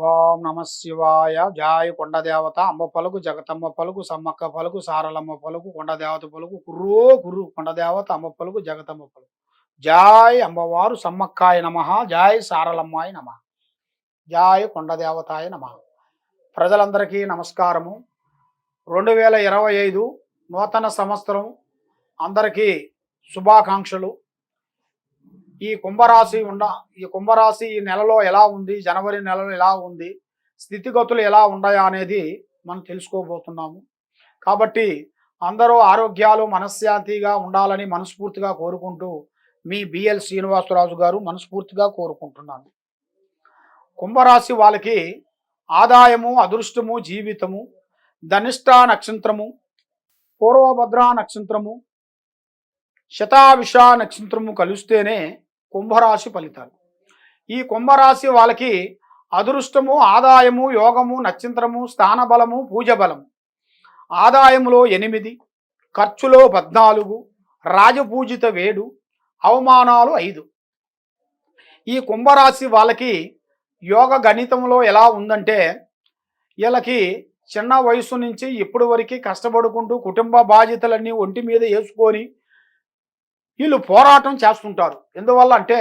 ఓం నమ శివాయ. జాయ కొండదేవత అమ్మ పలుకు జగతమ్మ పలుకు సమ్మక్క పలుకు సారలమ్మ పలుకు కొండదేవత పలుకు కుర్రో కుర్రు కొండదేవత అమ్మ పలుకు జగతమ్మ పలుకు. జాయ్ అమ్మవారు సమ్మక్కాయ నమ జాయ్ సారలమ్మాయ నమ. జాయ్ కొండదేవతాయ నమ. ప్రజలందరికీ నమస్కారము. రెండు వేల ఇరవై ఐదు నూతన సంవత్సరం అందరికీ శుభాకాంక్షలు. ఈ కుంభరాశి ఉండ ఈ కుంభరాశి ఈ నెలలో ఎలా ఉంది జనవరి నెలలో ఎలా ఉంది స్థితిగతులు ఎలా ఉన్నాయా అనేది మనం తెలుసుకోబోతున్నాము. కాబట్టి అందరూ ఆరోగ్యాలు మనశ్శాంతిగా ఉండాలని మనస్ఫూర్తిగా కోరుకుంటూ మీ బిఎల్ శ్రీనివాసరాజు గారు మనస్ఫూర్తిగా కోరుకుంటున్నాను. కుంభరాశి వాళ్ళకి ఆదాయము అదృష్టము జీవితము ధనిష్ట నక్షత్రము పూర్వభద్ర నక్షత్రము శతావిష నక్షత్రము కలిస్తేనే కుంభరాశి ఫలితాలు. ఈ కుంభరాశి వాళ్ళకి అదృష్టము ఆదాయము యోగము నక్షత్రము స్థానబలము పూజ బలము ఆదాయములో ఎనిమిది ఖర్చులో పద్నాలుగు రాజపూజిత వేడు అవమానాలు ఐదు. ఈ కుంభరాశి వాళ్ళకి యోగ గణితంలో ఎలా ఉందంటే వీళ్ళకి చిన్న వయసు నుంచి ఇప్పటి వరకు కష్టపడుకుంటూ కుటుంబ బాధ్యతలన్నీ ఒంటి మీద వేసుకొని వీళ్ళు పోరాటం చేస్తుంటారు. ఎందువల్ల అంటే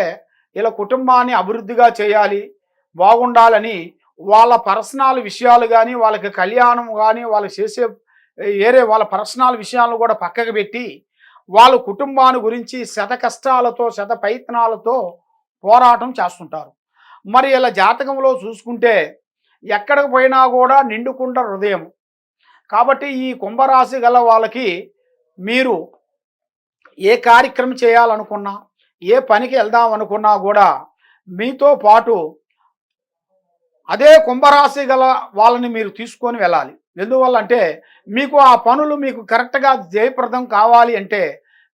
వీళ్ళ కుటుంబాన్ని అభివృద్ధిగా చేయాలి బాగుండాలని వాళ్ళ పర్సనల్ విషయాలు కానీ వాళ్ళకి కళ్యాణం కానీ వాళ్ళు చేసే వేరే వాళ్ళ పర్సనల్ విషయాలను కూడా పక్కకు పెట్టి వాళ్ళ కుటుంబాన్ని గురించి శత కష్టాలతో శత ప్రయత్నాలతో పోరాటం చేస్తుంటారు. మరి ఇలా జాతకంలో చూసుకుంటే ఎక్కడికి పోయినా కూడా నిండుకుంట హృదయం. కాబట్టి ఈ కుంభరాశి గల వాళ్ళకి మీరు ఏ కార్యక్రమం చేయాలనుకున్నా ఏ పనికి వెళ్దాం అనుకున్నా కూడా మీతో పాటు అదే కుంభరాశి గల వాళ్ళని మీరు తీసుకొని వెళ్ళాలి. ఎందువల్ల అంటే మీకు ఆ పనులు మీకు కరెక్ట్గా జయప్రదం కావాలి అంటే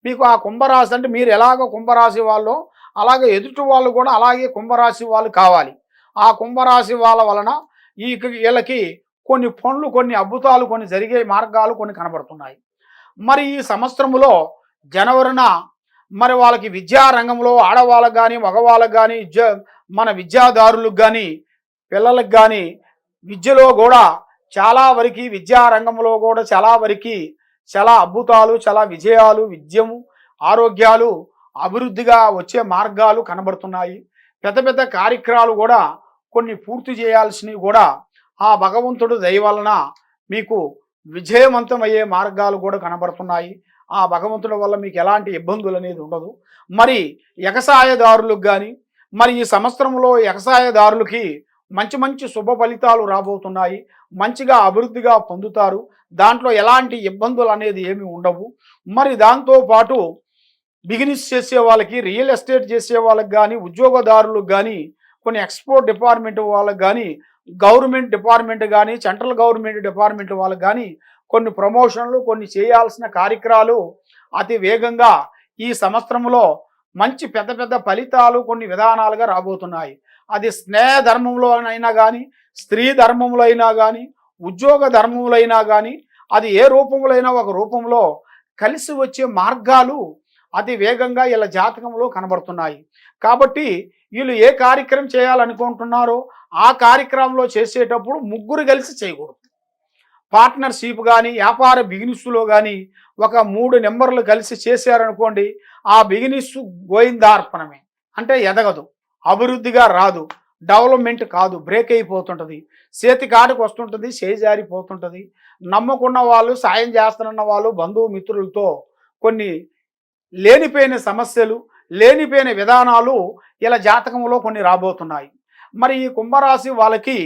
మీకు ఆ కుంభరాశి అంటే మీరు ఎలాగో కుంభరాశి వాళ్ళు అలాగే ఎదుటి వాళ్ళు కూడా అలాగే కుంభరాశి వాళ్ళు కావాలి. ఆ కుంభరాశి వాళ్ళ వలన ఈ వీళ్ళకి కొన్ని పనులు కొన్ని అద్భుతాలు కొన్ని జరిగే మార్గాలు కొన్ని కనబడుతున్నాయి. మరి ఈ సంవత్సరములో జనవరిన మరి వాళ్ళకి విద్యా రంగంలో ఆడవాళ్ళకు కానీ మగవాళ్ళకు కానీ మన విద్యాదారులకు కానీ పిల్లలకు కానీ విద్యలో కూడా చాలా వరకు విద్యా రంగంలో కూడా చాలా వరకు చాలా అద్భుతాలు చాలా విజయాలు విద్యము ఆరోగ్యాలు అభివృద్ధిగా వచ్చే మార్గాలు కనబడుతున్నాయి. పెద్ద పెద్ద కార్యక్రమాలు కూడా కొన్ని పూర్తి చేయాల్సినవి కూడా ఆ భగవంతుడు దయవలన మీకు విజయవంతం అయ్యే మార్గాలు కూడా కనబడుతున్నాయి. ఆ భగవంతుడి వల్ల మీకు ఎలాంటి ఇబ్బందులు అనేది ఉండదు. మరి ఎగసాయదారులకు కానీ మరి ఈ సంవత్సరంలో ఎగసాయదారులకి మంచి మంచి శుభ ఫలితాలు రాబోతున్నాయి. మంచిగా అభివృద్ధిగా పొందుతారు. దాంట్లో ఎలాంటి ఇబ్బందులు అనేది ఏమి ఉండవు. మరి దాంతో పాటు బిజినెస్ చేసే వాళ్ళకి రియల్ ఎస్టేట్ చేసే వాళ్ళకి కానీ ఉద్యోగదారులకు కానీ కొన్ని ఎక్స్పోర్ట్ డిపార్ట్మెంట్ వాళ్ళకి కానీ గవర్నమెంట్ డిపార్ట్మెంట్ కానీ సెంట్రల్ గవర్నమెంట్ డిపార్ట్మెంట్ వాళ్ళకి కానీ కొన్ని ప్రమోషన్లు కొన్ని చేయాల్సిన కార్యక్రమాలు అతి వేగంగా ఈ సంవత్సరంలో మంచి పెద్ద పెద్ద ఫలితాలు కొన్ని విధానాలుగా రాబోతున్నాయి. అది స్నేహ ధర్మంలో అయినా కానీ స్త్రీ ధర్మంలో అయినా కానీ ఉద్యోగ ధర్మంలో అయినా కానీ అది ఏ రూపంలో అయినా ఒక రూపంలో కలిసి వచ్చే మార్గాలు అతి వేగంగా ఇలా జాతకంలో కనబడుతున్నాయి. కాబట్టి వీళ్ళు ఏ కార్యక్రమం చేయాలనుకుంటున్నారో ఆ కార్యక్రమంలో చేసేటప్పుడు ముగ్గురు కలిసి చేయకూడదు. పార్ట్నర్షిప్ కానీ వ్యాపార బిగినిస్లో కానీ ఒక మూడు నెంబర్లు కలిసి చేశారనుకోండి ఆ బిగినిస్ గోయిందార్పణమే అంటే ఎదగదు. అభివృద్ధిగా రాదు. డెవలప్మెంట్ కాదు. బ్రేక్ అయిపోతుంటుంది. చేతి కాడికి వస్తుంటుంది. చేజారిపోతుంటుంది. నమ్ముకున్న వాళ్ళు సాయం చేస్తున్న వాళ్ళు బంధువు మిత్రులతో కొన్ని లేనిపోయిన సమస్యలు లేనిపోయిన విధానాలు ఇలా జాతకంలో కొన్ని రాబోతున్నాయి. మరి ఈ కుంభరాశి వాళ్ళకి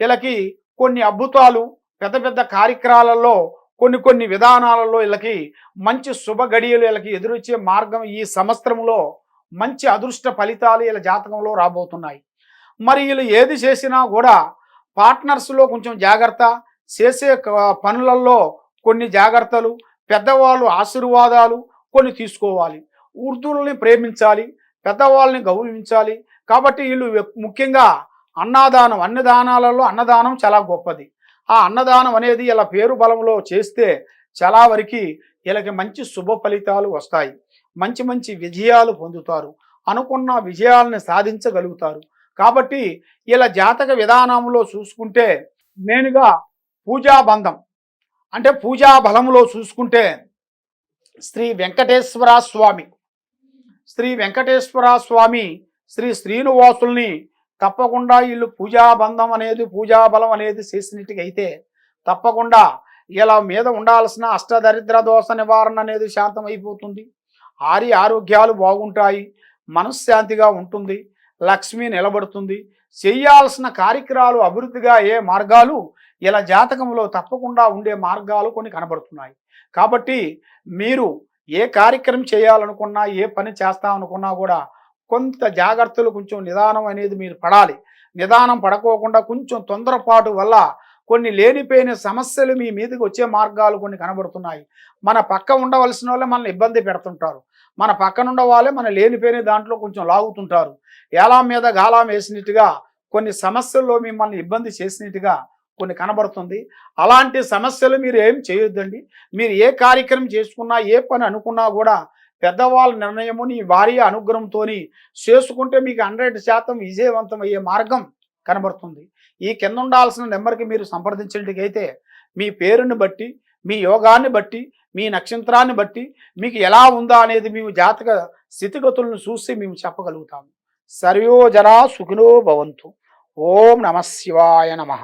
వీళ్ళకి కొన్ని అద్భుతాలు పెద్ద పెద్ద కార్యక్రమాలలో కొన్ని కొన్ని విధానాలలో వీళ్ళకి మంచి శుభ గడియలు వీళ్ళకి ఎదురొచ్చే మార్గం ఈ సంవత్సరంలో మంచి అదృష్ట ఫలితాలు వీళ్ళ జాతకంలో రాబోతున్నాయి. మరి వీళ్ళు ఏది చేసినా కూడా పార్ట్నర్స్లో కొంచెం జాగ్రత్త చేసే పనులలో కొన్ని జాగ్రత్తలు పెద్దవాళ్ళు ఆశీర్వాదాలు కొన్ని తీసుకోవాలి. వృద్ధులని ప్రేమించాలి పెద్దవాళ్ళని గౌరవించాలి. కాబట్టి వీళ్ళు ముఖ్యంగా అన్నదానం అన్నదానాలలో అన్నదానం చాలా గొప్పది. ఆ అన్నదానం అనేది ఇలా పేరు బలంలో చేస్తే చాలా వరకు వీళ్ళకి మంచి శుభ ఫలితాలు వస్తాయి. మంచి మంచి విజయాలు పొందుతారు. అనుకున్న విజయాలను సాధించగలుగుతారు. కాబట్టి ఇలా జాతక విధానంలో చూసుకుంటే మెయిన్గా పూజా బంధం అంటే పూజా బలంలో చూసుకుంటే శ్రీ వెంకటేశ్వర స్వామి. శ్రీ వెంకటేశ్వర స్వామి శ్రీ శ్రీనివాసుల్ని తప్పకుండా వీళ్ళు పూజా బంధం అనేది పూజా బలం అనేది చేసినట్టుగా అయితే తప్పకుండా ఇలా మీద ఉండాల్సిన అష్టదరిద్ర దోష నివారణ అనేది శాంతం అయిపోతుంది ఆరి ఆరోగ్యాలు బాగుంటాయి మనశ్శాంతిగా ఉంటుంది లక్ష్మి నిలబడుతుంది. చేయాల్సిన కార్యక్రమాలు అభివృద్ధిగా ఏ మార్గాలు ఇలా జాతకంలో తప్పకుండా ఉండే మార్గాలు కొన్ని కనబడుతున్నాయి. కాబట్టి మీరు ఏ కార్యక్రమం చేయాలనుకున్నా ఏ పని చేస్తామనుకున్నా కూడా కొంత జాగ్రత్తలు కొంచెం నిదానం అనేది మీరు పడాలి. నిదానం పడకోకుండా కొంచెం తొందరపాటు వల్ల కొన్ని లేనిపోయిన సమస్యలు మీ మీదకి వచ్చే మార్గాలు కొన్ని కనబడుతున్నాయి. మన పక్క ఉండవలసిన వాళ్ళే మనల్ని ఇబ్బంది పెడుతుంటారు. మన పక్కన వాళ్ళే మన లేనిపోయిన దాంట్లో కొంచెం లాగుతుంటారు. ఎలా మీద గాలం వేసినట్టుగా కొన్ని సమస్యల్లో మిమ్మల్ని ఇబ్బంది చేసినట్టుగా కొన్ని కనబడుతుంది. అలాంటి సమస్యలు మీరు ఏం చేయొద్దండి? మీరు ఏ కార్యక్రమం చేసుకున్నా ఏ పని అనుకున్నా కూడా పెద్దవాళ్ళ నిర్ణయము నీ భార్య అనుగ్రహంతో చేసుకుంటే మీకు హండ్రెడ్ శాతం విజయవంతం అయ్యే మార్గం కనబడుతుంది. ఈ కింద ఉండాల్సిన నెంబర్కి మీరు సంప్రదించినట్టుకైతే మీ పేరుని బట్టి మీ యోగాన్ని బట్టి మీ నక్షత్రాన్ని బట్టి మీకు ఎలా ఉందా అనేది మేము జాతక స్థితిగతులను చూసి మేము చెప్పగలుగుతాము. సర్వోజన సుఖినో భవంతు. ఓం నమ శివాయ నమః.